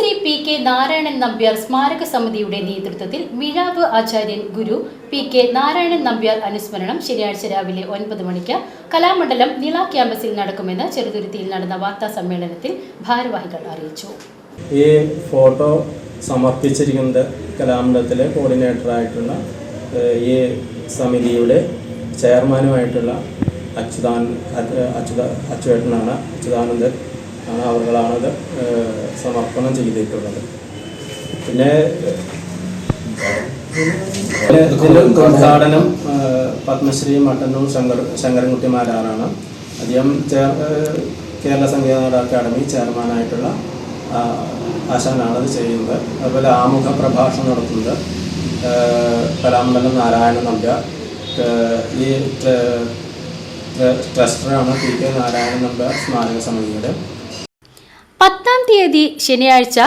Padmashri P K Narayanan Nambiar സ്മാരക സമിതിയുടെ നേതൃത്വത്തിൽ മിഴാവ് ആചാര്യൻ ഗുരു പി കെ നാരായണൻ നമ്പ്യാർ അനുസ്മരണം ശനിയാഴ്ച രാവിലെ ഒൻപത് മണിക്ക് കലാമണ്ഡലം നിള ക്യാമ്പസിൽ നടക്കുമെന്ന് ചെറുതുരുത്തിയിൽ നടന്ന വാർത്താ സമ്മേളനത്തിൽ ഭാരവാഹികൾ അറിയിച്ചു. ഈ ഫോട്ടോ സമർപ്പിച്ചിരിക്കുന്നത് കലാമണ്ഡലത്തിലെ കോർഡിനേറ്ററായിട്ടുള്ള ഈ സമിതിയുടെ ചെയർമാനുമായിട്ടുള്ള അച്യുതാനന്ദ അച്യു- അച്യുത അച്യുവേട്ടനാണ് അച്യുതാനന്ദൻ ആണ് അവരുകളാണത്. സമർപ്പണം ചെയ്തിട്ടുള്ളത് പിന്നെ ഉദ്ഘാടനം പത്മശ്രീ മട്ടന്നൂർ ശങ്കർ ശങ്കരൻകുട്ടിമാരാറാണ് അദ്ദേഹം ചേർ കേരള സംഗീത നാടക അക്കാദമി ചെയർമാനായിട്ടുള്ള ആ, ആശാനാണ് അത് ചെയ്യുന്നത്. അതുപോലെ ആമുഖ പ്രഭാഷണം നടത്തുന്നത് കലാമണ്ഡലം നാരായണ നമ്പ്യാർ ഈ ട്ര- ട്ര- ട്രസ്റ്ററാണ് പി കെ നാരായണ നമ്പ്യാർ സ്മാരക സമിതിയുടെ. പത്താം തീയതി ശനിയാഴ്ച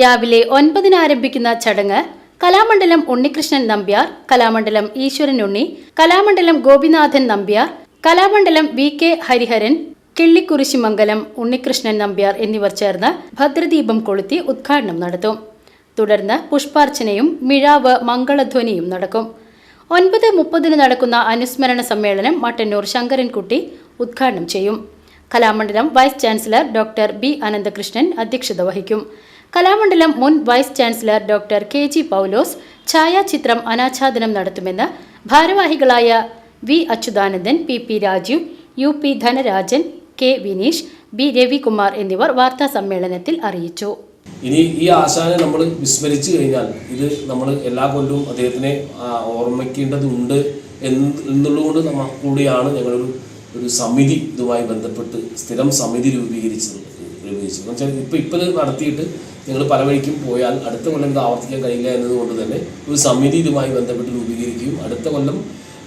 രാവിലെ ഒൻപതിന് ആരംഭിക്കുന്ന ചടങ്ങ് കലാമണ്ഡലം ഉണ്ണികൃഷ്ണൻ നമ്പ്യാർ കലാമണ്ഡലം ഈശ്വരൻ ഉണ്ണി കലാമണ്ഡലം ഗോപിനാഥൻ നമ്പ്യാർ കലാമണ്ഡലം വി കെ ഹരിഹരൻ കിള്ളിക്കുരിശിമംഗലം ഉണ്ണികൃഷ്ണൻ നമ്പ്യാർ എന്നിവർ ചേർന്ന് ഭദ്രദീപം കൊളുത്തി ഉദ്ഘാടനം നടത്തും. തുടർന്ന് പുഷ്പാർച്ചനയും മിഴാവ് മംഗളധ്വനിയും നടക്കും. ഒൻപത് മുപ്പതിന് നടക്കുന്ന അനുസ്മരണ സമ്മേളനം മട്ടന്നൂർ ശങ്കരൻകുട്ടി ഉദ്ഘാടനം ചെയ്യും. Kalamandalam vice chancellor doctor B Ananthakrishnan അധ്യക്ഷത വഹിക്കും. കലാമണ്ഡലം മുൻ vice chancellor doctor K G Paulose ഛായാചിത്രം അനാച്ഛാദനം നടത്തുമെന്ന് ഭാരവാഹികളായ V Achuthanandan P P Rajeev U P Dhanarajan K Vineesh B Ravikumar എന്നിവർ വാർത്താ സമ്മേളനത്തിൽ അറിയിച്ചു. ഇനി ഈ ആശാനെ നമ്മൾ വിസ്മരിച്ചു കഴിഞ്ഞാൽ ഇത് നമ്മൾ എല്ലാ കൊല്ലവും അദ്ദേഹത്തിനെ ഓർമ്മിക്കേണ്ടതുണ്ട് എന്ന് എന്നുള്ളതുകൊണ്ട് നമ്മൾ കൂടിയാണ് ഞങ്ങളൊരു ഒരു സമിതി ഇതുമായി ബന്ധപ്പെട്ട് സ്ഥിരം സമിതി രൂപീകരിച്ചത് രൂപീകരിച്ചു എന്ന് വെച്ചാൽ ഇപ്പം ഇപ്പം നടത്തിയിട്ട് ഞങ്ങൾ പല വഴിക്കും പോയാൽ അടുത്ത കൊല്ലം ഇത് ആവർത്തിക്കാൻ കഴിയില്ല എന്നതുകൊണ്ട് തന്നെ ഒരു സമിതി ഇതുമായി ബന്ധപ്പെട്ട് രൂപീകരിക്കുകയും അടുത്ത കൊല്ലം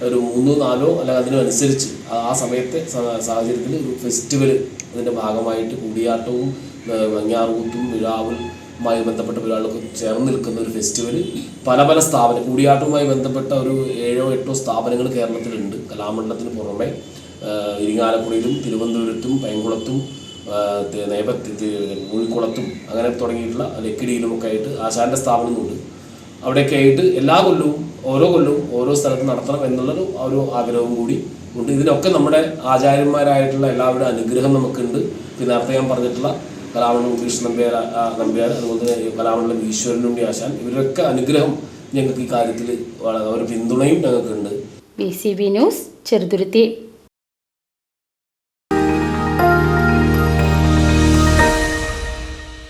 ഒരു മൂന്നോ നാലോ അല്ല അതിനനുസരിച്ച് ആ- സമയത്തെ സാഹചര്യത്തിൽ ഒരു ഫെസ്റ്റിവൽ അതിന്റെ ഭാഗമായിട്ട് കൂടിയാട്ടവും മഞ്ഞാറുകൂത്തും വിഴാവുമായി ബന്ധപ്പെട്ട പരിപാടികളൊക്കെ ചേർന്ന് നിൽക്കുന്ന ഒരു ഫെസ്റ്റിവൽ പല പല സ്ഥാപനം കൂടിയാട്ടവുമായി ബന്ധപ്പെട്ട ഒരു ഏഴോ എട്ടോ സ്ഥാപനങ്ങൾ കേരളത്തിലുണ്ട്. കലാമണ്ഡലത്തിന് പുറമെ ഇരിങ്ങാലക്കുടയിലും തിരുവനന്തപുരത്തും പൈങ്കുളത്തും നേപത്തി മൂഴിക്കുളത്തും അങ്ങനെ തുടങ്ങിയിട്ടുള്ള ലക്കിടിയിലും ഒക്കെ ആയിട്ട് ആശാന്റെ സ്ഥാപനമുണ്ട് അവിടെയൊക്കെ ആയിട്ട് എല്ലാ കൊല്ലവും ഓരോ കൊല്ലവും ഓരോ സ്ഥലത്ത് നടത്തണം എന്നുള്ളൊരു ഒരു ആഗ്രഹവും കൂടി ഉണ്ട്. ഇതിനൊക്കെ നമ്മുടെ ആചാര്യന്മാരായിട്ടുള്ള എല്ലാവരുടെ അനുഗ്രഹം നമുക്കുണ്ട്. പിന്നെ നേരത്തെ ഞാൻ പറഞ്ഞിട്ടുള്ള കലാമണ്ഡലം ഉദ്ദേശ് നമ്പ്യാർ നമ്പ്യാർ അതുപോലെ തന്നെ കലാമണ്ഡലം ഈശ്വരനുണ്ടി ആശാൻ ഇവരൊക്കെ അനുഗ്രഹം ഞങ്ങൾക്ക് ഈ കാര്യത്തിൽ ഒരു പിന്തുണയും ഞങ്ങൾക്കുണ്ട്. B C B news Cheruthuruthy.